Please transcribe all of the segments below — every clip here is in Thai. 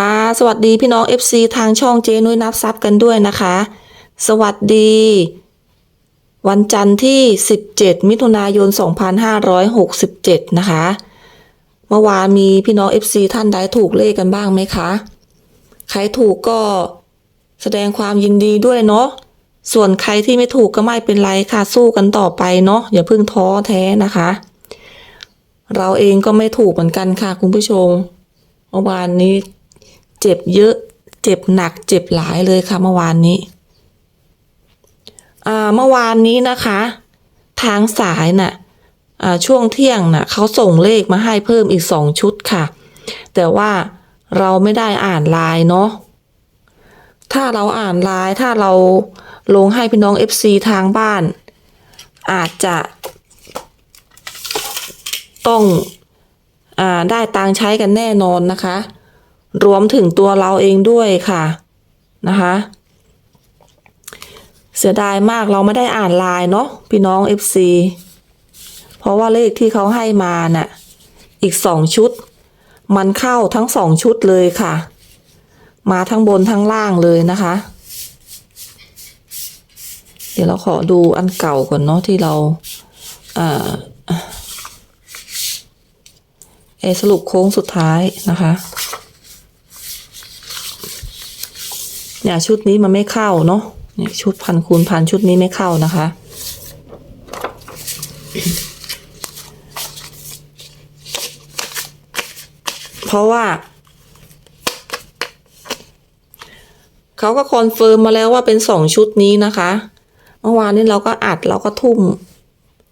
ค่ะ สวัสดีพี่น้อง FC ทางช่องเจนุ้ยนับซับกันด้วยนะคะ สวัสดี วันจันทร์ที่ 17 มิถุนายน 2567 นะคะ เมื่อวานมีพี่น้อง FC ท่านใดถูกเลขกันบ้างไหมคะ ใครถูกก็แสดงความยินดีด้วยเนาะส่วนใครที่ไม่ถูกก็ไม่เป็นไรค่ะ สู้กันต่อไปเนาะอย่าเพิ่งท้อแท้นะคะ เราเองก็ไม่ถูกเหมือนกันค่ะคุณผู้ชมเมื่อวานนี้ เจ็บเยอะ เจ็บหนัก เจ็บหลายเลยค่ะเมื่อวานนี้อ่าเมื่อวานนี้นะคะ ทางสายน่ะอ่าช่วงเที่ยงน่ะเขาส่งเลขมาให้เพิ่มอีกสองชุดค่ะ แต่ว่าเราไม่ได้อ่านไลน์เนาะถ้าเราอ่านไลน์ถ้าเราลงให้พี่น้อง FC ทางบ้าน อาจจะ ต้องอ่าได้ตังใช้กันแน่นอนนะคะ รวมถึงตัวเราเองด้วยค่ะนะคะ เสียดายมากเราไม่ได้อ่านลน์เนาะพี่น้อง FC เพราะว่าเลขที่เขาให้มาน่ะอีกสองชุด มันเข้าทั้งสองชุดเลยค่ะ มาทั้งบนทั้งล่างเลยนะคะ เดี๋ยวเราขอดูอันเก่าก่อนเนาะที่เราอ่าเอสรุปโค้งสุดท้ายนะคะ เนี่ยชุดนี้มันไม่เข้าเนาะเนี่ยชุดพันคูณพันชุดนี้ไม่เข้านะคะ เพราะว่า เขาก็คอนเฟิร์มมาแล้วว่าเป็นสองชุดนี้นะคะเมื่อวานนี้เราก็อัดเราก็ทุ่ม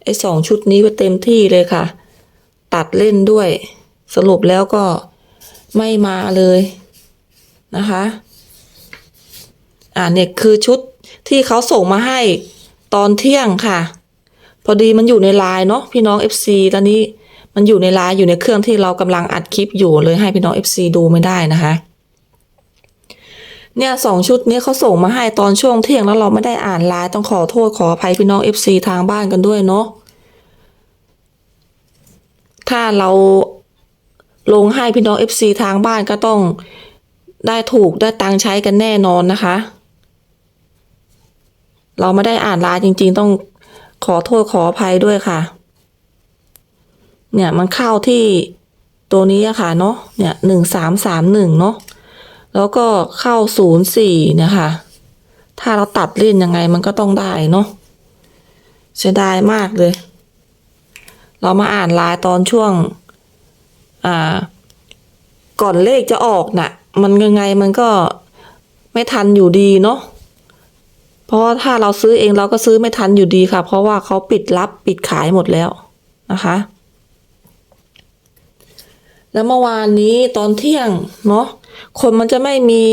ไอ้สองชุดนี้ไปเต็มที่เลยค่ะ ตัดเล่นด้วย สรุปแล้วก็ไม่มาเลยนะคะ อ่าเนี่ยคือชุดที่เขาส่งมาให้ตอนเที่ยงค่ะ พอดีมันอยู่ในไลน์เนาะพี่น้อง FC ตอนนี้มันอยู่ในไลน์อยู่ในเครื่องที่เรากำลังอัดคลิปอยู่เลยให้พี่น้อง FC ดูไม่ได้นะคะ เนี่ยสองชุดนี้เขาส่งมาให้ตอนช่วงเที่ยงแล้วเราไม่ได้อ่านไลน์ต้องขอโทษขออภัยพี่น้อง FC ทางบ้านกันด้วยเนาะถ้าเราลงให้พี่น้อง FC ทางบ้านก็ต้องได้ถูกได้ตังใช้กันแน่นอนนะคะ เราไม่ได้อ่านไลน์จริง ๆ ต้องขอโทษขออภัยด้วยค่ะ เนี่ยมันเข้าที่ตัวนี้อะค่ะเนาะเนี่ยหนึ่งสามสามหนึ่งเนาะแล้วก็เข้าศูนย์สี่เนี่ยค่ะถ้าเราตัดเล่นยังไงมันก็ต้องได้เนาะเสียดายมากเลย เรามาอ่านลน์ตอนช่วง อ่า ก่อนเลขจะออกน่ะ มันยังไงมันก็ไม่ทันอยู่ดีเนาะ ราะว่าถ้าเราซื้อเองเราก็ซื้อไม่ทันอยู่ดีค่ะ เพราะว่าเขาปิดรับปิดขายหมดแล้วนะคะ แล้วเมื่อวานนี้ตอนเที่ยงเนาะคนมันจะไม่มี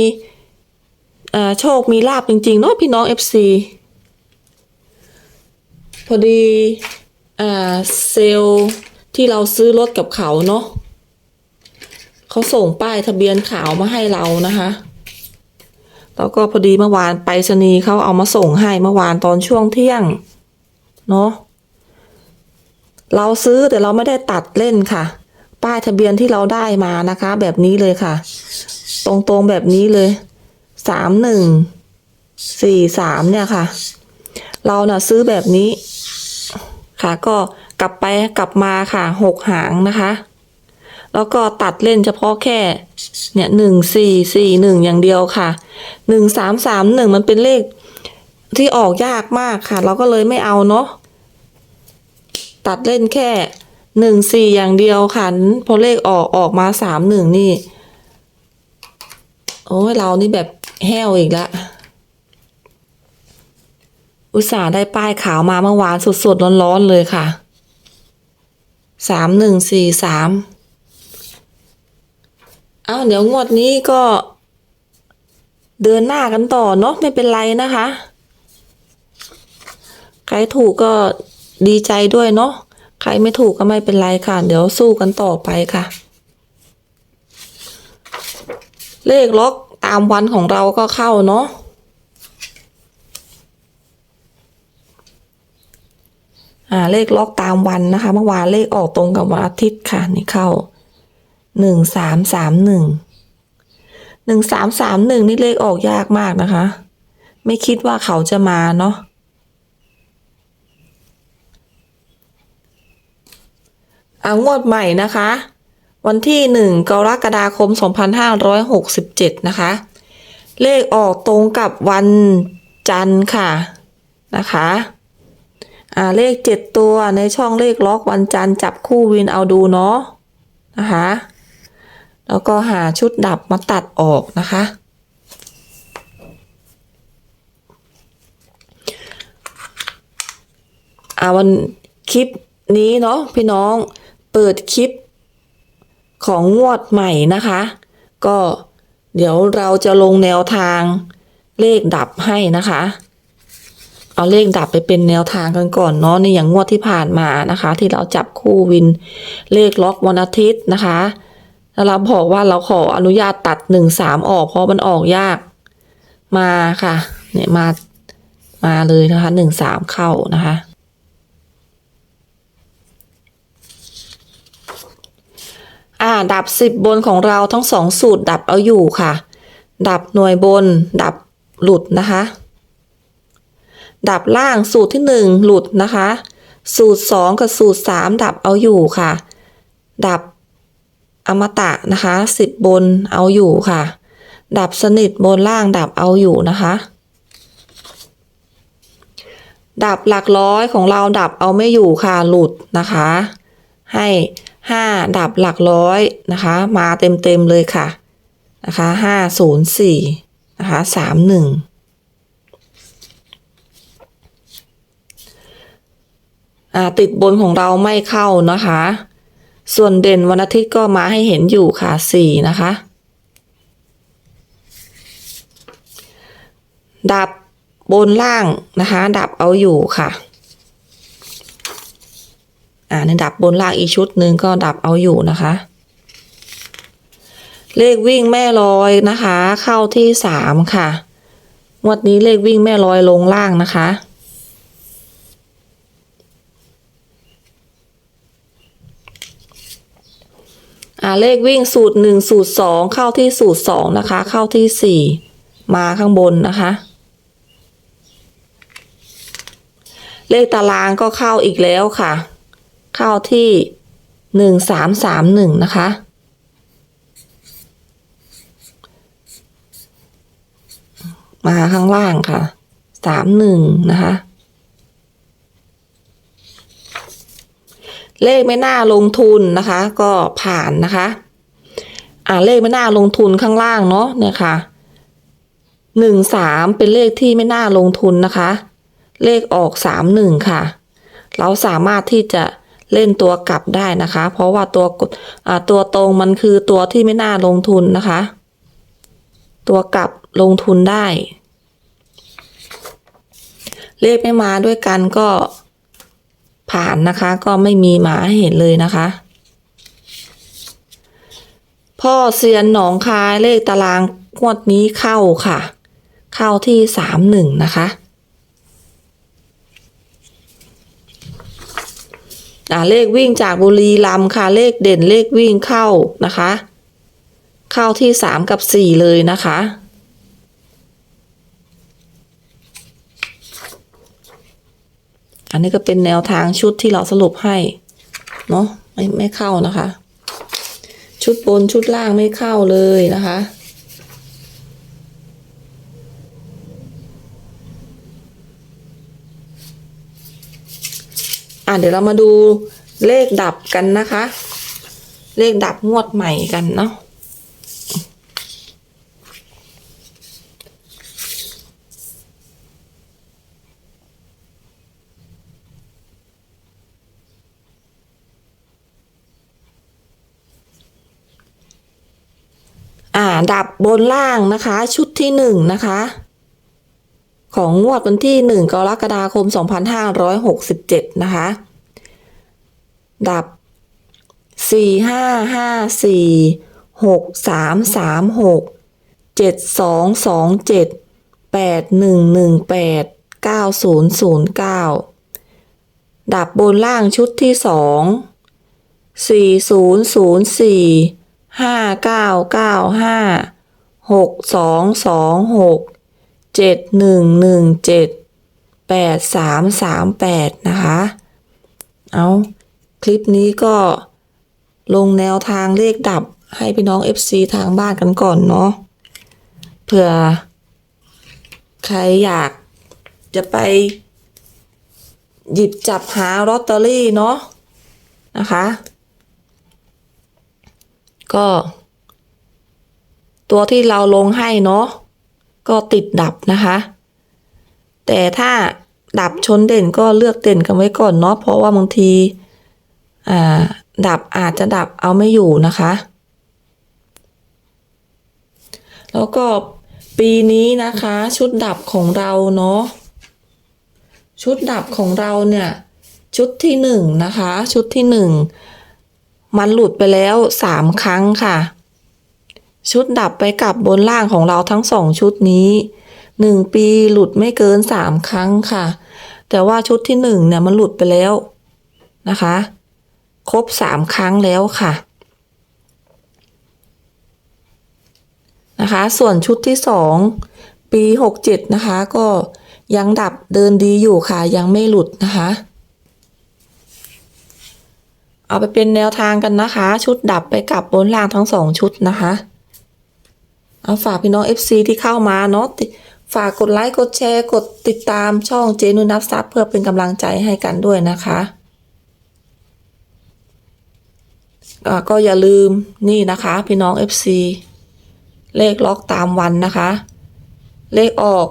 โชคมีลาบจริง ๆ เนาะพี่น้อง FC พอดีเซลล์ที่เราซื้อรถกับเขาเนาะเขาส่งป้ายทะเบียนขาวมาให้เรานะคะ แล้วก็พอดีเมื่อวานไปรษณีย์เขาเอามาส่งให้เมื่อวานตอนช่วงเที่ยง เนาะเราซื้อแต่เราไม่ได้ตัดเล่นค่ะ ป้ายทะเบียนที่เราได้มานะคะ แบบนี้เลยค่ะ ตรงๆแบบนี้เลยสามหนึ่งสี่สามเนี่ยค่ะ เราน่ะซื้อแบบนี้ ค่ะก็กลับไปกลับมาค่ะหกหางนะคะ แล้วก็ตัดเล่นเฉพาะแค่เนี่ยหนึ่งสี่สี่หนึ่งอย่างเดียวค่ะหนึ่งสามสามหนึ่งมันเป็นเลขที่ออกยากมากค่ะ เราก็เลยไม่เอาเนาะตัดเล่นแค่หนึ่งสี่อย่างเดียวค่ะพอเลขออกออกมาสามหนึ่งนี่ โอ้ยเรานี่แบบแห้วอีกละอุตส่าห์ได้ป้ายขาวมาเมื่อวานสดๆร้อนๆเลยค่ะสามหนึ่งสี่สาม เอาเดี๋ยวงวดนี้ก็ เดินหน้ากันต่อเนาะไม่เป็นไรนะคะ ใครถูกก็ดีใจด้วยเนาะใครไม่ถูกก็ไม่เป็นไรค่ะ เดี๋ยวสู้กันต่อไปค่ะ เลขล็อกตามวันของเราก็เข้าเนาะอ่าเลขล็อกตามวันนะคะ เมื่อวานเลขออกตรงกับวันอาทิตย์ค่ะนี่เข้า หนึ่งสามสามหนึ่งหนึ่งสามสามหนึ่งนี่เลขออกยากมากนะคะ ไม่คิดว่าเขาจะมาเนาะอ่างวดใหม่นะคะ วันที่หนึ่งกรกฎาคม2567นะคะ เลขออกตรงกับวันจันทร์ค่ะนะคะอ่าเลขเจ็ดตัวในช่องเลขล็อกวันจันทร์จับคู่วินเอาดูเนาะนะคะ แล้วก็หาชุดดับมาตัดออกนะคะ อ่าวันคลิปนี้เนาะพี่น้องเปิดคลิปของงวดใหม่นะคะ ก็เดี๋ยวเราจะลงแนวทางเลขดับให้นะคะ เอาเลขดับไปเป็นแนวทางกันก่อนเนาะในอย่างงวดที่ผ่านมานะคะ ที่เราจับคู่วินเลขล็อกวันอาทิตย์นะคะ แล้วเราบอกว่าเราขออนุญาตตัดหนึ่งสามออกเพราะมันออกยาก มาค่ะ เนี่ยมา มาเลยนะคะหนึ่งสามเข้านะคะ อ่า ดับสิบบนของเราทั้งสองสูตรดับเอาอยู่ค่ะ ดับหน่วยบน ดับหลุดนะคะ ดับล่างสูตรที่หนึ่งหลุดนะคะ สูตรสองกับสูตรสามดับเอาอยู่ค่ะ ดับ อมตะนะคะสิบบนเอาอยู่ค่ะ ดับสนิทบนล่างดับเอาอยู่นะคะ ดับหลักร้อยของเราดับเอาไม่อยู่ค่ะหลุดนะคะ ให้ห้าดับหลักร้อยนะคะ มาเต็มเต็มเลยค่ะนะคะห้าศูนย์สี่นะคะสามหนึ่งอ่าติดบนของเราไม่เข้านะคะ ส่วนเด่นวันอาทิตย์ก็มาให้เห็นอยู่ค่ะสี่นะคะ ดับบนล่างนะคะ ดับเอาอยู่ค่ะ อ่าในดับบนล่างอีกชุดหนึ่งก็ดับเอาอยู่นะคะ เลขวิ่งแม่ลอยนะคะ เข้าที่สามค่ะงวดนี้เลขวิ่งแม่ลอยลงล่างนะคะ อ่าเลขวิ่งสูตรหนึ่งสูตรสองเข้าที่สูตรสองนะคะ เข้าที่สี่มาข้างบนนะคะ เลขตารางก็เข้าอีกแล้วค่ะ เข้าที่หนึ่งสามสามหนึ่งนะคะมาข้างล่างค่ะสามหนึ่งนะคะ เลขไม่น่าลงทุนนะคะ ก็ผ่านนะคะ อ่าเลขไม่น่าลงทุนข้างล่างเนาะเนี่ยค่ะหนึ่งสามเป็นเลขที่ไม่น่าลงทุนนะคะ เลขออกสามหนึ่งค่ะ เราสามารถที่จะเล่นตัวกลับได้นะคะ เพราะว่าตัวอ่าตัวตรงมันคือตัวที่ไม่น่าลงทุนนะคะ ตัวกลับลงทุนได้ เลขไม่มาด้วยกันก็ ผ่านนะคะ ก็ไม่มีหมาให้เห็นเลยนะคะ พ่อเซียนหนองคายเลขตารางงวดนี้เข้าค่ะ เข้าที่สามหนึ่งนะคะอ่าเลขวิ่งจากบุรีรัมย์ค่ะ เลขเด่นเลขวิ่งเข้านะคะ เข้าที่สามกับสี่เลยนะคะ อันนี้ก็เป็นแนวทางชุดที่เราสรุปให้ เนาะไม่ไม่เข้านะคะ ชุดบนชุดล่างไม่เข้าเลยนะคะอะเดี๋ยวเรามาดูเลขดับกันนะคะ เลขดับงวดใหม่กันเนาะ ดับบนล่างนะคะ ชุดที่หนึ่งนะคะ ของงวดวันที่หนึ่งกรกฎาคม 2567 นะคะ ดับสี่ห้าห้าสี่หกสามสามหกเจ็ดสองสองเจ็ดแปดหนึ่งหนึ่งแปดเก้าศูนย์ศูนย์เก้าดับบนล่างชุดที่สองสี่ศูนย์ศูนย์สี่ ห้าเก้าเก้าห้าหกสองสองหกเจ็ดหนึ่งหนึ่งเจ็ดแปดสามสามแปดนะคะ เอาคลิปนี้ก็ลงแนวทางเลขดับให้พี่น้อง FC ทางบ้านกันก่อนเนาะเผื่อ ใครอยากจะไป หยิบจับหาลอตเตอรี่เนาะนะคะ ก็ ตัวที่เราลงให้เนาะก็ติดดับนะคะ แต่ถ้าดับชนเด่นก็เลือกเด่นกันไว้ก่อนเนาะเพราะว่าบางทีอ่าดับอาจจะดับเอาไม่อยู่นะคะ แล้วก็ปีนี้นะคะ ชุดดับของเราเนาะชุดดับของเราเนี่ย ชุดที่หนึ่งนะคะ ชุดที่หนึ่ง มันหลุดไปแล้วสามครั้งค่ะ ชุดดับไปกับบนล่างของเราทั้งสองชุดนี้หนึ่งปีหลุดไม่เกินสามครั้งค่ะ แต่ว่าชุดที่หนึ่งเนี่ยมันหลุดไปแล้วนะคะ ครบสามครั้งแล้วค่ะนะคะ ส่วนชุดที่สองปีหกเจ็ดนะคะ ก็ยังดับเดินดีอยู่ค่ะ ยังไม่หลุดนะคะ เอาไปเป็นแนวทางกันนะคะ ชุดดับไปกับบนล่างทั้งสองชุดนะคะ เอาฝากพี่น้อง FC ที่เข้ามาเนาะฝากกดไลค์ กดแชร์ กดติดตามช่องเจนุนับซับเพื่อเป็นกำลังใจให้กันด้วยนะคะ ก็อย่าลืมนี่นะคะ พี่น้อง FC เลขล็อกตามวันนะคะ เลขออก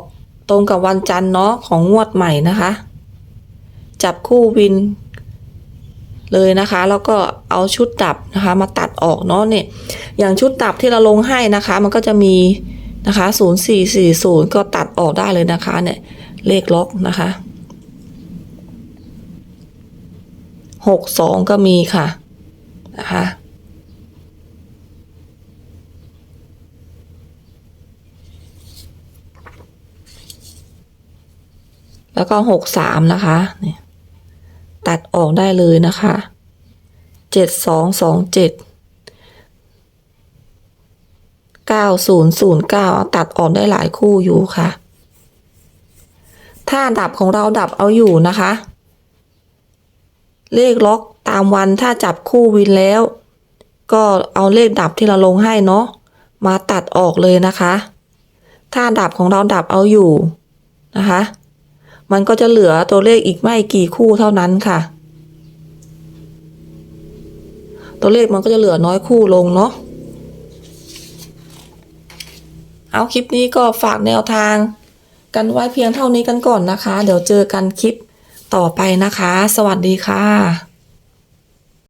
ตรงกับวันจันทร์เนาะของงวดใหม่นะคะ จับคู่วิน เลยนะคะ แล้วก็เอาชุดดับนะคะมาตัดออกเนาะเนี่ยอย่างชุดดับที่เราลงให้นะคะ มันก็จะมีนะคะศูนย์สี่สี่ศูนย์ก็ตัดออกได้เลยนะคะเนี่ยเลขล็อกนะคะหกสองก็มีค่ะนะคะแล้วก็หกสามนะคะเนี่ย ตัดออกได้เลยนะคะเจ็ดสองสองเจ็ดเก้าศูนย์ศูนย์เก้าตัดออกได้หลายคู่อยู่ค่ะ ถ้าดับของเราดับเอาอยู่นะคะ เลขล็อกตามวันถ้าจับคู่วินแล้ว ก็เอาเลขดับที่เราลงให้เนาะมาตัดออกเลยนะคะ ถ้าดับของเราดับเอาอยู่นะคะ มันก็จะเหลือตัวเลขอีกไม่กี่คู่เท่านั้นค่ะ ตัวเลขมันก็จะเหลือน้อยคู่ลงเนาะเอาคลิปนี้ก็ฝากแนวทาง กันไว้เพียงเท่านี้กันก่อนนะคะ เดี๋ยวเจอกันคลิปต่อไปนะคะ สวัสดีค่ะ